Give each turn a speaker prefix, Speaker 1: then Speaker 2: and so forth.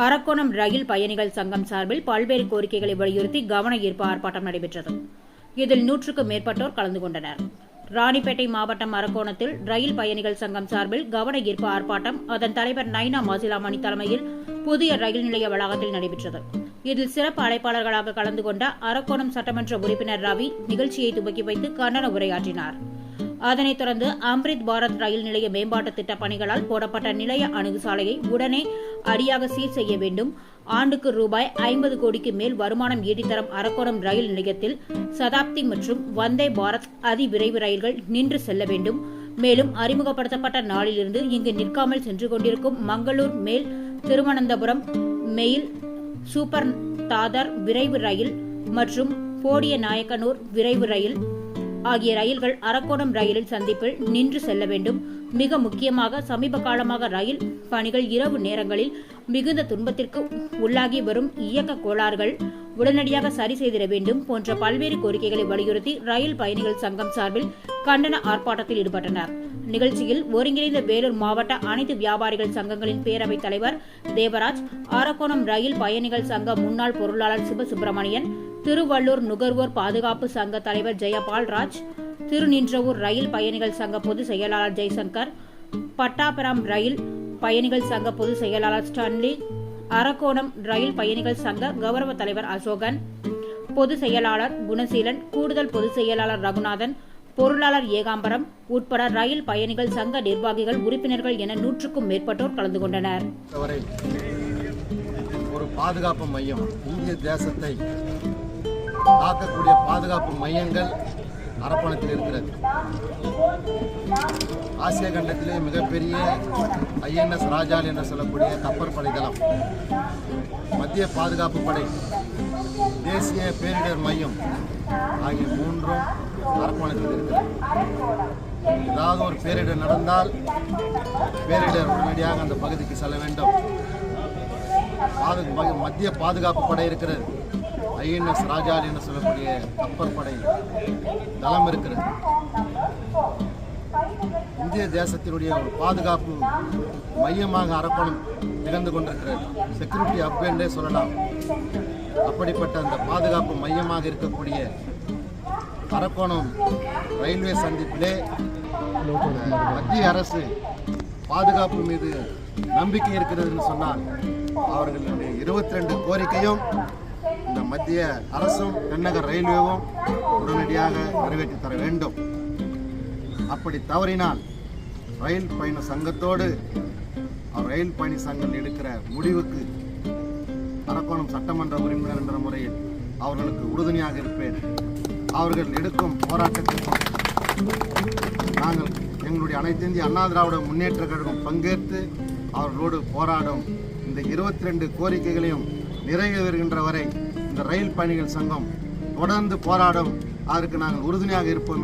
Speaker 1: அரக்கோணம் ரயில் பயணிகள் சங்கம் சார்பில் பல்வேறு கோரிக்கைகளை வலியுறுத்தி கவன ஈர்ப்பு ஆர்ப்பாட்டம் நடைபெற்றது. இதில் நூற்றுக்கும் மேற்பட்டோர் கலந்து கொண்டனர். ராணிப்பேட்டை மாவட்டம் அரக்கோணத்தில் ரயில் பயணிகள் சங்கம் சார்பில் கவன ஈர்ப்பு ஆர்ப்பாட்டம் அதன் தலைவர் நைனா மாசிலாமணி தலைமையில் புதிய ரயில் நிலைய வளாகத்தில் நடைபெற்றது. இதில் சிறப்பு அழைப்பாளர்களாக கலந்து கொண்ட அரக்கோணம் சட்டமன்ற உறுப்பினர் ரவி நிகழ்ச்சியை துவக்கி வைத்து கண்டன உரையாற்றினார். அதனைத் தொடர்ந்து அம்ரித் பாரத் ரயில் நிலைய மேம்பாட்டு திட்ட பணிகளால் போடப்பட்ட நிலைய அணுகுசாலையை உடனே அடியாக சீர் செய்ய வேண்டும். ஆண்டுக்கு ரூபாய் ஐம்பது கோடிக்கு மேல் வருமானம் ஈட்டித்தரும் அரக்கோணம் ரயில் நிலையத்தில் சதாப்தி மற்றும் வந்தே பாரத் அதிவிரைவு ரயில்கள் நின்று செல்ல வேண்டும். மேலும் அறிமுகப்படுத்தப்பட்ட நாளிலிருந்து இங்கு நிற்காமல் சென்று கொண்டிருக்கும் மங்களூர் மேல் திருவனந்தபுரம் மெயில் சூப்பர் தாதர் விரைவு ரயில் மற்றும் போடிய நாயக்கனூர் விரைவு ரயில் ஆகிய ரயில்கள் அரக்கோணம் ரயிலில் சந்திப்பில் நின்று செல்ல வேண்டும். மிக முக்கியமாக சமீப காலமாக ரயில் பணிகள் இரவு நேரங்களில் மிகுந்த துன்பத்திற்கு உள்ளாகி வரும் இயக்க கோளாறுகள் உடனடியாக சரி செய்திட வேண்டும் போன்ற பல்வேறு கோரிக்கைகளை வலியுறுத்தி ரயில் பயணிகள் சங்கம் சார்பில் கண்டன ஆர்ப்பாட்டத்தில் ஈடுபட்டனர். நிகழ்ச்சியில் ஒருங்கிணைந்த வேலூர் மாவட்ட அனைத்து வியாபாரிகள் சங்கங்களின் பேரவைத் தலைவர் தேவராஜ் அரக்கோணம் ரயில் பயணிகள் சங்க முன்னாள் பொருளாளர் சிவசுப்பிரமணியன் திருவள்ளூர் நுகர்வோர் பாதுகாப்பு சங்க தலைவர் ஜெயபால் ராஜ் திருநின்றவூர் ரயில் பயணிகள் சங்க பொதுச் செயலாளர் ஜெய்சங்கர் பட்டாபுரம் ரயில் பயணிகள் சங்க பொதுச் செயலாளர் ஸ்டான்லி அரக்கோணம் ரயில் பயணிகள் சங்க கௌரவ தலைவர் அசோகன் பொதுச் செயலாளர் குணசீலன் கூடுதல் பொதுச் செயலாளர் ரகுநாதன் பொருளாளர் ஏகாம்பரம் உட்பட ரயில் பயணிகள் சங்க நிர்வாகிகள் உறுப்பினர்கள் என நூற்றுக்கும் மேற்பட்டோர் கலந்து கொண்டனர்.
Speaker 2: ஒரு பாதுகாப்பு மையம் இந்திய தேசத்தை காக்கக்கூடிய பாதுகாப்பு மையங்கள் அரப்பணத்தில் இருக்கிறது. ஆசிய கண்டத்திலே மிகப்பெரிய ஐஎன்எஸ் ராஜால் என்று சொல்லக்கூடிய கப்பற்படை தளம் மத்திய பாதுகாப்பு படை தேசிய பேரிடர் மையம் ஆகிய மூன்றும் அரப்பணத்தில் இருக்கிறது. ஏதாவது ஒரு பேரிடர் நடந்தால் பேரிடர் உடனடியாக அந்த பகுதிக்கு செல்ல வேண்டும். பாது- மத்திய பாதுகாப்பு படை இருக்கிறது. ஐஎன்எஸ் ராஜால் என்று சொல்லக்கூடிய கப்பற்படை தளம் இருக்கிறது. இந்திய தேசத்தினுடைய ஒரு பாதுகாப்பு மையமாக அரப்பணம் திகழ்ந்து கொண்டிருக்கிறது. செக்யூரிட்டி ஹப் என்றே சொல்லலாம். அப்படிப்பட்ட அந்த பாதுகாப்பு மையமாக இருக்கக்கூடிய அரக்கோணம் ரயில்வே சந்திப்பிலே மத்திய அரசு பாதுகாப்பு மீது நம்பிக்கை இருக்கிறதுன்னு சொன்னால் அவர்களுடைய இருபத்தி ரெண்டு கோரிக்கையும் இந்த மத்திய அரசும் தென்னக ரயில்வேவும் உடனடியாக நிறைவேற்றி தர வேண்டும். அப்படி தவறினால் ரயில் பயண சங்கத்தோடு ரயில் பயணி சங்கம் எடுக்கிற முடிவுக்கு அரக்கோணம் சட்டமன்ற உறுப்பினர் என்ற முறையில் அவர்களுக்கு உறுதுணையாக இருப்பேன். அவர்கள் எடுக்கும் போராட்டத்திற்கும் நாங்கள் எங்களுடைய அனைத்து இந்திய அண்ணா திராவிட முன்னேற்ற கழகம் பங்கேற்று அவர்களோடு போராடும் இந்த இருபத்தி ரெண்டு கோரிக்கைகளையும் நிறைவேறுகின்ற வரை இந்த ரயில் பயணிகள் சங்கம் தொடர்ந்து போராடும் அதற்கு நாங்கள் உறுதுணையாக இருப்போம்